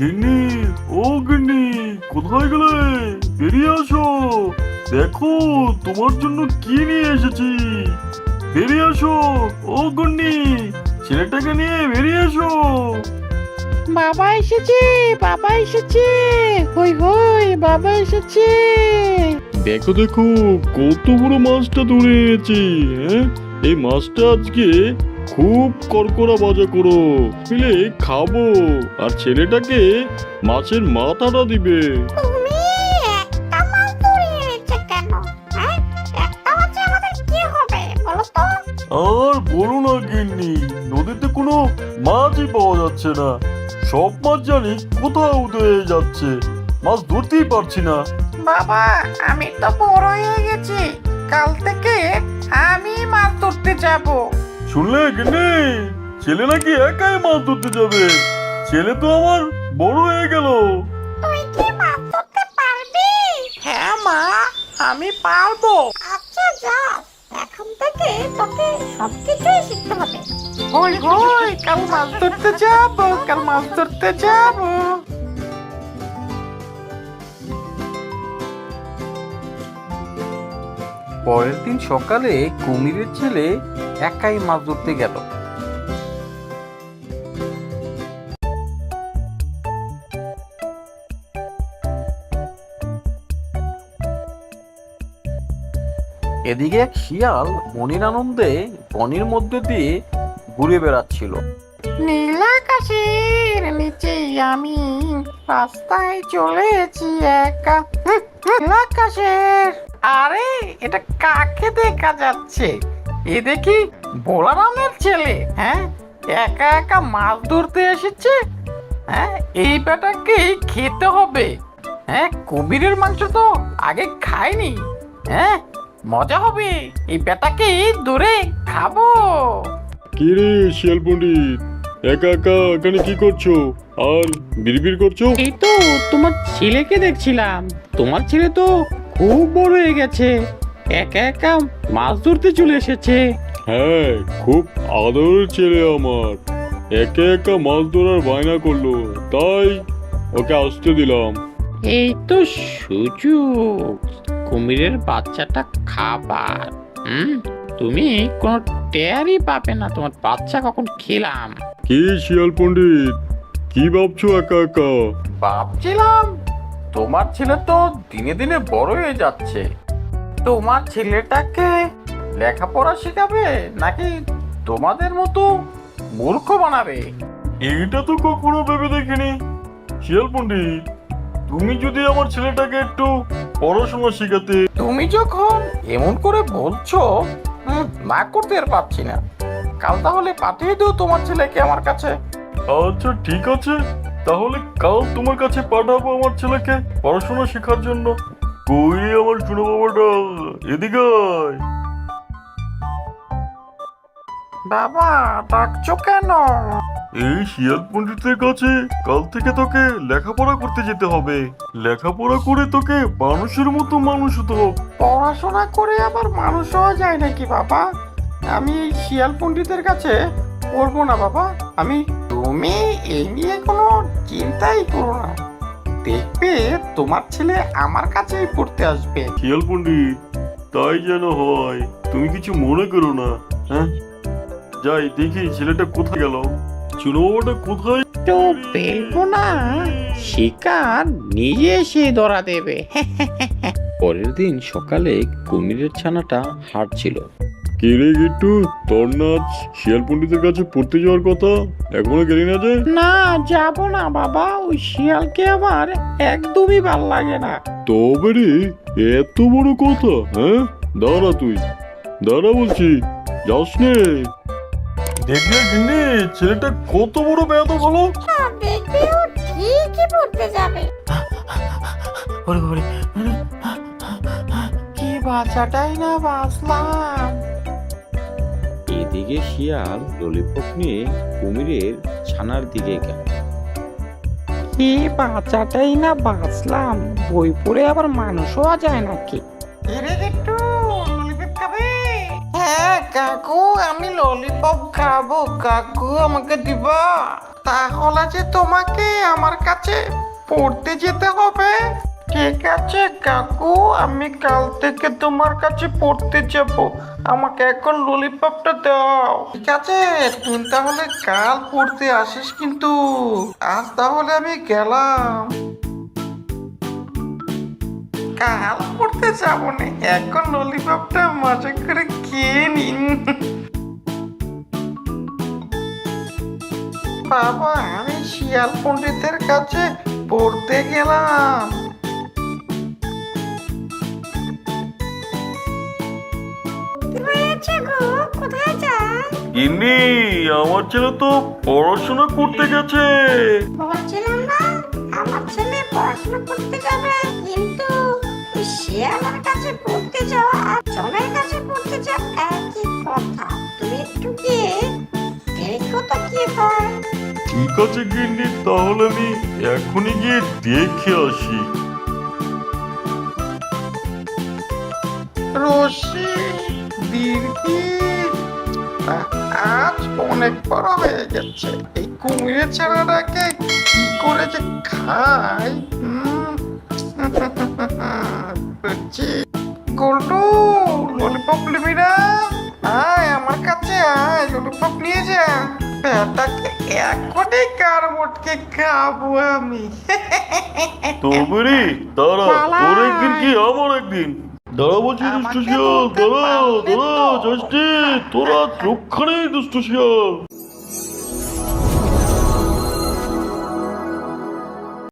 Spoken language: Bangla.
গিন্নি ও গিন্নি কোথায় গেলে? বেরিয়ে আসো। দেখো তোমার জন্য কি নিয়ে এসেছি। বেরিয়ে আসো ও গন্নি ছেলেটাকে নিয়ে বেরিয়ে এসো বাবা এসেছে বাবা এসেছে। হই হই বাবা এসেছে। দেখো দেখো কত বড় মাছটা ধরে এনেছি হ্যাঁ? এই মাছটা আজকে খুব কড়কড়া ভাজা করো। মিলে খাব। আর ছেলেটাকে মাছের মাথাটা দিবে। তুমি একটা মাছ ধরে এনেছো কেন? হ্যাঁ? একটা মাছে আমাদের কি হবে বলো তো? আর বলো না গিন্নি নদীতে কোনো মাছই পাওয়া যাচ্ছে না। সব মাছ জানি কোথাও উদয়ে যাচ্ছে। মাছ ধরতেই পারছি না। বাবা আমি তো বড় হয়ে গেছি। কাল থেকে আমি মাছ ধরতে যাব। শুনলে গিন্নি? ছেলে নাকি একাই মাছ ধরতে যাবে। ছেলে তো আমার বড় হয়ে গেল। তুই কি মাছ ধরতে পারবি? হ্যাঁ মা আমি পারব। আচ্ছা যা। এখন থেকে তোকে সবকিছুই শিখতে হবে। হই হই কাল মাছ ধরতে যাব কাল মাছ ধরতে যাব। পরের দিন সকালে কুমিরের ছেলে একাই মাছ ধরতে গেল। এদিকে এক শিয়াল মনির আনন্দে বনির মধ্যে দিয়ে ঘুরে বেড়াচ্ছিল। নীল আকাশের নিচে আমি রাস্তায় চলে এসেছি একা। নীল আকাশের। আরে, এটা কাকে দেখা যাচ্ছে? এ দেখি বোলারামের ছেলে হ্যাঁ? একা একা মাছ ধরতে এসেছে? হ্যাঁ এই বেটাকে খেতে হবে। হ্যাঁ কুমিরের মাংস তো আগে খাইনি হ্যাঁ মজা হবে। এই বেটাকে ধরে খাব। কি রে শিয়াল পণ্ডিত একা একা এখানে কি করছ? আর বিড়বিড় করছ? এই তো তোমার ছেলেকে দেখছিলাম। তোমার ছেলে তো খুব বড় হয়ে গেছে। একা একা মাছ ধরতে চলে এসেছে। হ্যাঁ খুব আদরের ছেলে আমার। একা একা মাছ ধরার বায়না করল তাই ওকে আসতে দিলাম। এই তো সুযোগ। কুমিরের বাচ্চাটা খাবার। হুম? তুমি কোনো টেয়ারই পাবে না তোমার বাচ্চা কখন খেলাম। কি শিয়াল পণ্ডিত? কি ভাবছ একা একা? ভাবছিলাম তোমার ছেলে তো দিনে দিনে বড় হয়ে যাচ্ছে। তোমার ছেলেটাকে লেখাপড়া শেখাবে নাকি তোমাদের মতো মূর্খ বানাবে? এটা তো কখনো ভেবে দেখিনি। শিয়াল পণ্ডিত তুমি যদি আমার ছেলেটাকে একটু পড়াশোনা শেখাতে। তুমি যখন এমন করে বলছো না করতে আর পারছি না। কাল তাহলে পাঠিয়ে দিও তোমার ছেলেকে আমার কাছে। আচ্ছা ঠিক আছে। তাহলে কাল তোমার কাছে পাঠাবো আমার ছেলেকে পড়াশোনা শেখার জন্য। কই আমার শুনো বাবাটা এদিকে আয়। বাবা ডাকছো কেন? এই শিয়াল পণ্ডিতের কাছে কাল থেকে তোকে লেখাপড়া করতে যেতে হবে। লেখাপড়া করে তোকে মানুষের মতো মানুষ হতে হবে। পড়াশোনা করে আবার মানুষ হওয়া যায় নাকি বাবা? আমি এই শিয়াল পণ্ডিতের কাছে পড়ব না বাবা। আমি তুমি এই নিয়ে কোনো চিন্তাই করো না। দেখবে তোমার ছেলে আমার কাছেই পড়তে আসবে। শিয়াল পণ্ডিত তাই যেন হয়। তুমি কিছু মনে করো না হ্যাঁ? যাই দেখি ছেলেটা কোথায় গেল। চুনো বাবাটা কোথায়? তো পেলবো না শিকার নিজে এসে ধরা দেবে। পরের দিন সকালে কুমিরের ছানাটা হাঁটছিল। কে রে গিট্টু তোর নাচ শিয়াল পণ্ডিতের কাছে পড়তে যাওয়ার কথা? এখনও গেলি না যে? না যাব না বাবা ওই শিয়ালকে আমার একদমই ভালো লাগে না। তবে রে এত বড় কথা হ্যাঁ? দাঁড়া তুই দাঁড়া বলছি যাস নে। দেখলে গিন্নি ছেলেটা কত বড় বেয়াদ হলো হ্যাঁ দেখবি ও ঠিকই পড়তে যাবে। ওরে ওরে কি বাচ্চাটাই না বাঁচলাম। এদিকে শিয়াল ললিপপ নিয়ে কুমিরের ছানার দিকে গেল। কি বাচ্চাটাই না বাঁচলাম বই পড়ে আবার মানুষ হওয়া যায় নাকি একটু ললিপপ খাবে? হ্যাঁ কাকু আমি ললিপপ খাব কাকু আমাকে দিবা। তাহলে যে তোমাকে আমার কাছে পড়তে যেতে হবে। ঠিক আছে, কাকু, আমি কাল থেকে তোমার কাছে পড়তে যাব। আমাকে এখন ললিপপটা দাও। ঠিক আছে, তুই তাহলে কাল পড়তে আসিস কিন্তু। আজ তাহলে আমি গেলাম। কাল পড়তে যাব না, এখন ললিপপটা মজা করে খেয়ে নিন। বাবা, আমি শিয়াল পণ্ডিতের কাছে পড়তে গেলাম। গিন্নি আমার ছেলে তো পড়াশোনা করতে গেছে। বলছিলাম না আমার ছেলে পড়াশোনা করতে যাবে কিন্তু ওই শিয়ালের কাছে পড়তে যাওয়া আর জনের কাছে পড়তে যাওয়া একই কথা। তুমি একটু গিয়ে দেখো তো কি হয়। ঠিক আছে গিন্নি তাহলে আমি এখনই গিয়ে দেখে আসি। রশি দীর্ঘি আ- আজ অনেক বড় হয়ে গেছে। এই কুমিরের ছানাটাকে কি করে যে খাই। বুঝছি গোল্ডু ললিপপ নিবি না? আয় আমার কাছে আয় ললিপপ নিয়ে যা। ব্যাটাকে এখনই কার মোটকে খাব আমি? তবে রে দাঁড়া তোর একদিন কি আমার একদিন? দাঁড়া বলছি দুষ্ট আমাকে শিয়াল ধরতে দাঁড়া পারলে দাঁড়া তো। যাস নে, তোরা রক্ষা নেই দুষ্ট শিয়াল